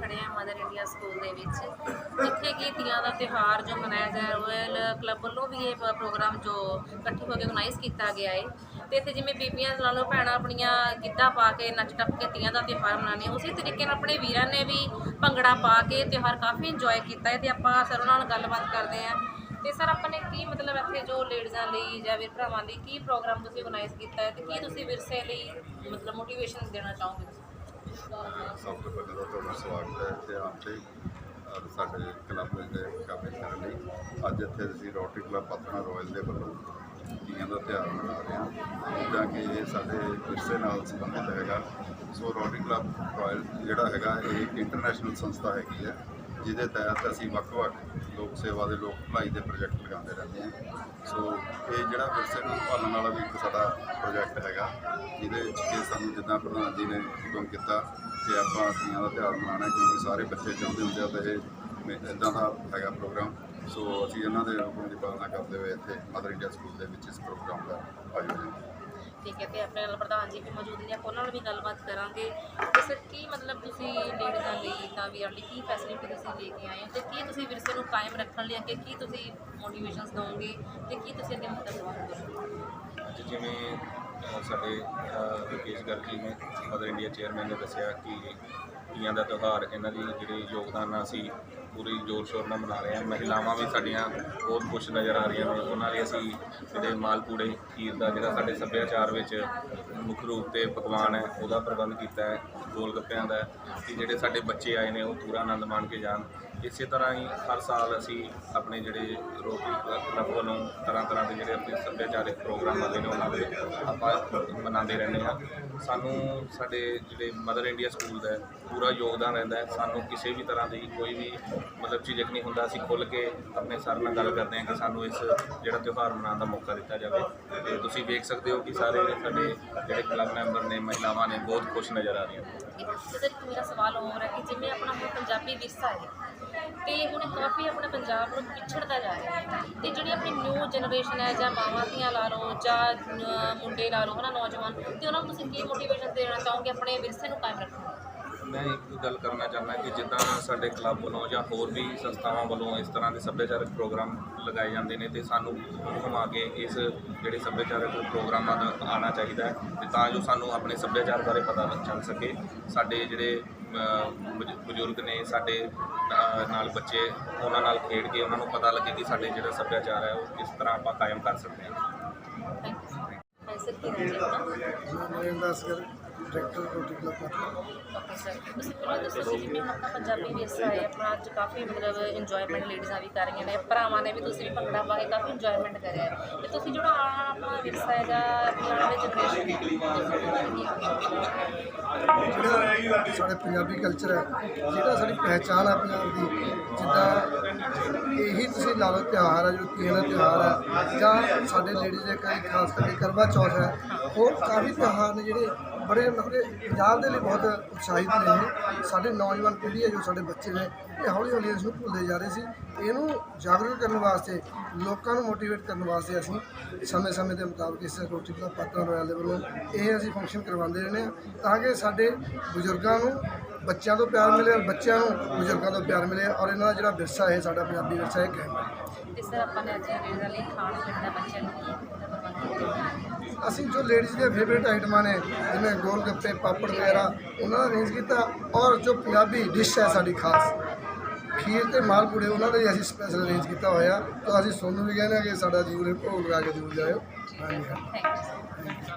ਖੜੇ ਹਾਂ mother India school ਦੇ ਵਿੱਚ। ਜਿੱਥੇ ਕਿ ਤੀਆਂ ਦਾ ਤਿਉਹਾਰ ਜੋ ਮਨਾਇਆ ਜਾ ਰਿਹਾ ਰੋਇਲ ਕਲੱਬ ਵੱਲੋਂ ਵੀ ਇਹ ਪ੍ਰੋਗਰਾਮ ਜੋ ਇਕੱਠੇ ਹੋ ਕੇ ਆਰਗੇਨਾਈਜ਼ ਕੀਤਾ ਗਿਆ ਹੈ ਤੇ ਇੱਥੇ ਜਿਵੇਂ ਬੀਬੀਆਂ ਲਾ ਲਓ, ਭੈਣਾਂ ਆਪਣੀਆਂ ਗਿੱਧਾ ਪਾ ਕੇ, ਨੱਚ ਟੱਪ ਕੇ ਤੀਆਂ ਦਾ ਤਿਉਹਾਰ ਮਨਾਉਂਦੀਆਂ ਉਸੇ ਤਰੀਕੇ ਨਾਲ ਆਪਣੇ ਵੀਰਾਂ ਨੇ ਵੀ ਭੰਗੜਾ ਪਾ ਕੇ ਤਿਉਹਾਰ ਕਾਫੀ ਇੰਜੋਏ ਕੀਤਾ ਹੈ ਤੇ ਆਪਾਂ ਸਰ ਉਹਨਾਂ ਨਾਲ ਗੱਲਬਾਤ ਕਰਦੇ ਹਾਂ ਤੇ ਸਰ ਆਪਾਂ ਨੇ ਕੀ ਮਤਲਬ ਇੱਥੇ ਜੋ ਲੇਡੀਜ਼ਾਂ ਲਈ ਜਾਂ ਵੀਰ ਭਰਾਵਾਂ ਲਈ ਕੀ ਪ੍ਰੋਗਰਾਮ ਤੁਸੀਂ ਆਰਗੇਨਾਈਜ਼ ਕੀਤਾ ਹੈ ਤੇ ਕੀ ਤੁਸੀਂ ਵਿਰਸੇ ਲਈ ਮਤਲਬ ਮੋਟੀਵੇਸ਼ਨ ਦੇਣਾ ਚਾਹੋਗੇ ਸਭ ਤੋਂ ਪਹਿਲਾਂ ਤਾਂ ਤੁਹਾਡਾ ਸਵਾਗਤ ਹੈ ਇੱਥੇ ਆਉਣ ਤੇ ਔਰ ਸਾਡੇ ਕਲੱਬ ਦੇ ਮੁਕਾਬਲੇ ਕਰਨ ਲਈ। ਅੱਜ ਇੱਥੇ ਅਸੀਂ ਰੋਟਰੀ ਕਲੱਬ ਪਤਨਾ ਰੋਇਲ ਦੇ ਵੱਲੋਂ ਤੀਆਂ ਦਾ ਤਿਉਹਾਰ ਮਨਾ ਰਹੇ ਹਾਂ। ਜਿੱਦਾਂ ਕਿ ਇਹ ਸਾਡੇ ਵਿਰਸੇ ਨਾਲ ਸੰਬੰਧਿਤ ਹੈਗਾ। ਸੋ ਰੋਟਰੀ ਕਲੱਬ ਰੋਇਲ ਜਿਹੜਾ ਹੈਗਾ, ਇਹ ਇੱਕ ਇੰਟਰਨੈਸ਼ਨਲ ਸੰਸਥਾ ਹੈਗੀ ਹੈ, ਜਿਹਦੇ ਤਹਿਤ ਅਸੀਂ ਵੱਖ-ਵੱਖ ਲੋਕ ਸੇਵਾ ਦੇ ਲੋਕ ਭਲਾਈ ਦੇ ਪ੍ਰੋਜੈਕਟ ਲਗਾਉਂਦੇ ਰਹਿੰਦੇ ਹਾਂ। ਸੋ ਇਹ ਜਿਹੜਾ ਵਿਰਸੇ ਨੂੰ ਸੰਭਾਲਣ ਵਾਲਾ ਵੀ ਇੱਕ ਸਾਡਾ ਪ੍ਰੋਜੈਕਟ ਹੈਗਾ। ਜਿਹਦੇ ਵਿੱਚ ਕਿ ਸਾਨੂੰ ਜਿੱਦਾਂ ਪ੍ਰਧਾਨ ਜੀ ਨੇ ਹੁਕਮ ਕੀਤਾ ਕਿ ਆਪਾਂ ਤੀਆਂ ਦਾ ਤਿਉਹਾਰ ਮਨਾਉਣਾ ਕਿਉਂਕਿ ਸਾਰੇ ਬੱਚੇ ਚਾਹੁੰਦੇ ਹੁੰਦੇ ਆ ਤੇ ਇਹ ਇਦਾਂ ਦਾ ਹੈਗਾ ਪ੍ਰੋਗਰਾਮ। ਸੋ ਅਸੀਂ ਇਹਨਾਂ ਦੇ ਹੁਕਮ ਦੀ ਪਾਲਣਾ ਕਰਦੇ ਹੋਏ ਇੱਥੇ ਮਦਰ ਇੰਡੀਆ ਸਕੂਲ ਦੇ ਵਿੱਚ ਇਸ ਪ੍ਰੋਗਰਾਮ ਦਾ ਆਯੋਜਨ ਕੀਤਾ। ਠੀਕ ਹੈ ਤੇ ਆਪਣੇ ਨਾਲ ਪ੍ਰਧਾਨ ਜੀ ਵੀ ਮੌਜੂਦ ਨੇ ਆਪਾਂ ਉਹਨਾਂ ਨਾਲ ਵੀ ਗੱਲਬਾਤ ਕਰਾਂਗੇ। ਤੇ ਸਰ ਕੀ ਮਤਲਬ ਤੁਸੀਂ ਲੇਡੀਜ਼ਾਂ ਲਈ ਤਾਂ ਵੀਰਾਂ ਲਈ ਕੀ ਫੈਸਿਲਿਟੀ ਤੁਸੀਂ ਲੈ ਕੇ ਆਏ ਹੋ? ਤੇ ਕੀ ਤੁਸੀਂ ਵਿਰਸੇ ਨੂੰ ਕਾਇਮ ਰੱਖਣ ਲਈ ਅੱਗੇ ਕੀ ਤੁਸੀਂ ਮੋਟੀਵੇਸ਼ਨਸ ਦਿਓਗੇ ਤੇ ਕੀ ਤੁਸੀਂ ਅੱਗੇ ਮਤਲਬ ਕਰੋਗੇ ਜਿਵੇਂ ਸਾਡੇ ਅ, ਰਕੇਸ਼ ਗਰਗ ਜੀ ਨੇ ਮਦਰ ਇੰਡੀਆ ਚੇਅਰਮੈਨ ਨੇ ਦੱਸਿਆ ਕਿ ਤੀਆਂ ਦਾ ਤਿਉਹਾਰ ਇਹਨਾਂ ਦੀ ਜਿਹੜੇ ਯੋਗਦਾਨ ਨਾਲ ਸੀ ਪੂਰੀ ਜ਼ੋਰ ਸ਼ੋਰ ਨਾਲ ਮਨਾ ਰਹੇ ਹਾਂ ਮਹਿਲਾਵਾਂ ਵੀ ਸਾਡੀਆਂ ਬਹੁਤ ਖੁਸ਼ ਨਜ਼ਰ ਆ ਰਹੀਆਂ ਨੇ। ਉਹਨਾਂ ਲਈ ਅਸੀਂ ਜਿਹੜੇ ਮਾਲਪੂੜੇ ਖੀਰ ਦਾ ਜਿਹੜਾ ਸਾਡੇ ਸੱਭਿਆਚਾਰ ਵਿੱਚ ਮੁੱਖ ਰੂਪ ਤੇ ਪਕਵਾਨ ਹੈ, ਉਹਦਾ ਪ੍ਰਬੰਧ ਕੀਤਾ ਹੈ, ਗੋਲ ਗੱਪਿਆਂ ਦਾ ਕਿ ਜਿਹੜੇ ਸਾਡੇ ਬੱਚੇ ਆਏ ਨੇ, ਉਹ ਪੂਰਾ ਆਨੰਦ ਮਾਣ ਕੇ ਜਾਣ। ਇਸੇ ਤਰ੍ਹਾਂ ਹੀ ਹਰ ਸਾਲ ਅਸੀਂ ਆਪਣੇ ਜਿਹੜੇ ਰੋਟੀ ਕਲੱਬ ਵੱਲੋਂ ਤਰ੍ਹਾਂ ਤਰ੍ਹਾਂ ਦੇ ਜਿਹੜੇ ਆਪਣੇ ਸੱਭਿਆਚਾਰਕ ਪ੍ਰੋਗਰਾਮ ਆਉਂਦੇ ਨੇ, ਉਹਨਾਂ ਦੇ ਆਪਾਂ ਮਨਾਉਂਦੇ ਰਹਿੰਦੇ ਹਾਂ। ਸਾਨੂੰ ਸਾਡੇ ਜਿਹੜੇ ਮਦਰ ਇੰਡੀਆ ਸਕੂਲ ਦਾ ਪੂਰਾ ਯੋਗਦਾਨ ਰਹਿੰਦਾ ਹੈ। ਸਾਨੂੰ ਕਿਸੇ ਵੀ ਤਰ੍ਹਾਂ ਦੀ ਕੋਈ ਵੀ ਮਤਲਬ ਝਿਜਕ ਨਹੀਂ ਹੁੰਦਾ, ਅਸੀਂ ਖੁੱਲ੍ਹ ਕੇ ਆਪਣੇ ਸਰ ਨਾਲ ਗੱਲ ਕਰਦੇ ਹਾਂ ਕਿ ਸਾਨੂੰ ਇਸ ਜਿਹੜਾ ਤਿਉਹਾਰ ਮਨਾਉਣ ਦਾ ਮੌਕਾ ਦਿੱਤਾ ਜਾਵੇ। ਤੇ ਤੁਸੀਂ ਵੇਖ ਸਕਦੇ ਹੋ ਕਿ ਸਾਰੇ ਸਾਡੇ ਜਿਹੜੇ ਕਲੱਬ ਮੈਂਬਰ ਨੇ, ਮਹਿਲਾਵਾਂ ਨੇ ਬਹੁਤ ਖੁਸ਼ ਨਜ਼ਰ ਆ ਰਹੀਆਂ ਤੇ ਸਰ ਮੇਰਾ ਸਵਾਲ ਹੋਰ ਹੈ ਕਿ ਜਿਵੇਂ ਆਪਣਾ ਹੁਣ ਪੰਜਾਬੀ ਵਿਰਸਾ ਹੈ, ਤੇ ਹੁਣ ਕਾਫੀ ਆਪਣੇ ਪੰਜਾਬ ਨੂੰ ਪਿਛੜਦਾ ਜਾ ਰਿਹਾ ਹੈ, ਤੇ ਜਿਹੜੀ ਆਪਣੀ ਨਿਊ ਜਨਰੇਸ਼ਨ ਹੈ, ਜਾਂ ਮਾਵਾਂ ਧੀਆਂ ਲਾ ਲਓ, ਜਾਂ ਮੁੰਡੇ ਲਾ ਲਓ, ਹਨਾ, ਨੌਜਵਾਨ, ਤੇ ਉਹਨਾਂ ਨੂੰ ਤੁਸੀਂ ਕੀ ਮੋਟੀਵੇਸ਼ਨ ਦੇਣਾ ਚਾਹੋਗੇ ਆਪਣੇ ਵਿਰਸੇ ਨੂੰ ਕਾਇਮ ਰੱਖਣ ਮੈਂ ਇੱਕ ਗੱਲ ਕਰਨਾ ਚਾਹੁੰਦਾ ਕਿ ਜਿੱਦਾਂ ਸਾਡੇ ਕਲੱਬ ਵੱਲੋਂ ਜਾਂ ਹੋਰ ਵੀ ਸੰਸਥਾਵਾਂ ਵੱਲੋਂ ਇਸ ਤਰ੍ਹਾਂ ਦੇ ਸੱਭਿਆਚਾਰਕ ਪ੍ਰੋਗਰਾਮ ਲਗਾਏ ਜਾਂਦੇ ਨੇ ਤੇ ਸਾਨੂੰ ਘੁਮਾ ਕੇ ਇਸ ਜਿਹੜੇ ਸੱਭਿਆਚਾਰਕ ਪ੍ਰੋਗਰਾਮਾਂ ਦਾ ਆਉਣਾ ਚਾਹੀਦਾ ਹੈ ਤੇ ਤਾਂ ਜੋ ਸਾਨੂੰ ਆਪਣੇ ਸੱਭਿਆਚਾਰ ਬਾਰੇ ਪਤਾ ਚੱਲ ਸਕੇ। ਸਾਡੇ ਜਿਹੜੇ ਬਜ਼ੁਰਗ ਨੇ ਸਾਡੇ ਨਾਲ ਬੱਚੇ ਉਹਨਾਂ ਨਾਲ ਖੇਡ ਕੇ ਉਹਨਾਂ ਨੂੰ ਪਤਾ ਲੱਗੇ ਕਿ ਸਾਡੇ ਜਿਹੜਾ ਸੱਭਿਆਚਾਰ ਹੈ ਉਹ ਕਿਸ ਤਰ੍ਹਾਂ ਆਪਾਂ ਕਾਇਮ ਕਰ ਸਕਦੇ ਹਾਂ। ਥੈਂਕ ਯੂ ਸਰ ਸਰ ਕੀ ਨਾਮ ਹੈ। ਡਾਇਰੈਕਟਰ ਰੋਟੀ ਕਲੱਬ ਪਟਨਾ ਓਕੇ ਸਰ, ਤੁਸੀਂ ਪਹਿਲਾਂ ਦੱਸੋ ਕਿ ਜਿਵੇਂ ਹੁਣ ਆਪਣਾ ਪੰਜਾਬੀ ਵਿਰਸਾ ਹੈ ਆਪਣਾ ਅੱਜ ਕਾਫੀ ਮਤਲਬ ਇੰਜੋਇਮੈਂਟ ਲੇਡੀਜ਼ਾਂ ਵੀ ਕਰ ਰਹੀਆਂ ਨੇ, ਭਰਾਵਾਂ ਨੇ ਵੀ ਤੁਸੀਂ ਵੀ ਭੰਗੜਾ ਪਾ ਕੇ ਕਾਫੀ ਇੰਜੋਇਮੈਂਟ ਕਰਿਆ ਹੈ। ਤੇ ਤੁਸੀਂ ਜਿਹੜਾ ਆਹ ਆਪਣਾ ਵਿਰਸਾ ਹੈ ਜਾਂ ਆਪਣੀ ਆਉਣ ਵਾਲੀ ਜਨਰੇਸ਼ਨ ਜਿਹੜਾ ਸਾਡੇ ਪੰਜਾਬੀ ਕਲਚਰ ਹੈ। ਜਿਹੜਾ ਸਾਡੀ ਪਹਿਚਾਣ ਆ ਪੰਜਾਬ ਦੀ, ਜਿੱਦਾਂ ਇਹੀ ਤੁਸੀਂ ਲਾ ਲਓ ਤਿਉਹਾਰ ਹੈ, ਜੋ ਤੀਆਂ ਦਾ ਤਿਉਹਾਰ ਹੈ, ਜਾਂ ਸਾਡੇ ਲੇਡੀਜ਼ ਦੇ ਕਈ, ਖਾਸ ਕਰਕੇ ਕਰਵਾ ਚੌਥ ਹੈ, ਉਹ ਕਾਫੀ ਤਿਉਹਾਰ ਨੇ ਜਿਹੜੇ ਬੜੇ ਮਤਲਬ ਕਿ ਪੰਜਾਬ ਦੇ ਲਈ ਬਹੁਤ ਉਤਸ਼ਾਹਿਤ ਨੇ ਸਾਡੇ ਨੌਜਵਾਨ ਪੀੜ੍ਹੀ ਹੈ, ਜੋ ਸਾਡੇ ਬੱਚੇ ਨੇ, ਇਹ ਹੌਲੀ ਹੌਲੀ ਇਸ ਨੂੰ ਭੁੱਲਦੇ ਜਾ ਰਹੇ ਸੀ। ਇਹਨੂੰ ਜਾਗਰੂਕ ਕਰਨ ਵਾਸਤੇ, ਲੋਕਾਂ ਨੂੰ ਮੋਟੀਵੇਟ ਕਰਨ ਵਾਸਤੇ ਅਸੀਂ ਸਮੇਂ-ਸਮੇਂ ਦੇ ਮੁਤਾਬਕ ਇਸ ਰੋਟੀ ਕਲੱਬ ਪਾਤਰਾ ਰੋਇਲ ਦੇ ਵੱਲੋਂ ਇਹ ਅਸੀਂ ਫੰਕਸ਼ਨ ਕਰਵਾਉਂਦੇ ਰਹਿੰਦੇ ਹਾਂ, ਤਾਂ ਕਿ ਸਾਡੇ ਬਜ਼ੁਰਗਾਂ ਨੂੰ ਬੱਚਿਆਂ ਤੋਂ ਪਿਆਰ ਮਿਲੇ ਔਰ ਬੱਚਿਆਂ ਨੂੰ ਬਜ਼ੁਰਗਾਂ ਤੋਂ ਪਿਆਰ ਮਿਲੇ ਔਰ ਇਹਨਾਂ ਦਾ ਜਿਹੜਾ ਵਿਰਸਾ ਹੈ ਸਾਡਾ ਪੰਜਾਬੀ ਵਿਰਸਾ ਇਹ ਕਾਇਮ ਰਹੇ ਤੇ ਸਰ ਆਪਾਂ ਨੇ ਅੱਜ ਲੇਡੀਜ਼ਾਂ ਲਈ ਖਾਣ ਪੀਣ ਦਾ ਬੱਚਿਆਂ ਨੂੰ ਕੀ ਪ੍ਰਬੰਧ ਕੀਤਾ ਅਸੀਂ ਜੋ ਲੇਡੀਜ਼ ਦੀਆਂ ਫੇਵਰੇਟ ਆਈਟਮਾਂ ਨੇ ਜਿਵੇਂ ਗੋਲ ਗੱਪੇ ਪਾਪੜ ਵਗੈਰਾ ਉਹਨਾਂ ਦਾ ਅਰੇਂਜ ਕੀਤਾ ਔਰ ਜੋ ਪੰਜਾਬੀ ਡਿਸ਼ ਹੈ ਸਾਡੀ ਖਾਸ ਖੀਰ ਤੇ ਮਾਲਪੂੜੇ ਉਹਨਾਂ ਦਾ ਹੀ ਅਸੀਂ ਸਪੈਸ਼ਲ ਅਰੇਂਜ ਕੀਤਾ ਹੋਇਆ। ਤਾਂ ਅਸੀਂ ਤੁਹਾਨੂੰ ਵੀ ਕਹਿੰਦੇ ਹਾਂ ਕਿ ਸਾਡਾ ਇਹ ਭੋਗ ਲਗਾ ਕੇ ਜ਼ਰੂਰ ਜਾਇਓ। ਹਾਂਜੀ ਹਾਂ। Thank you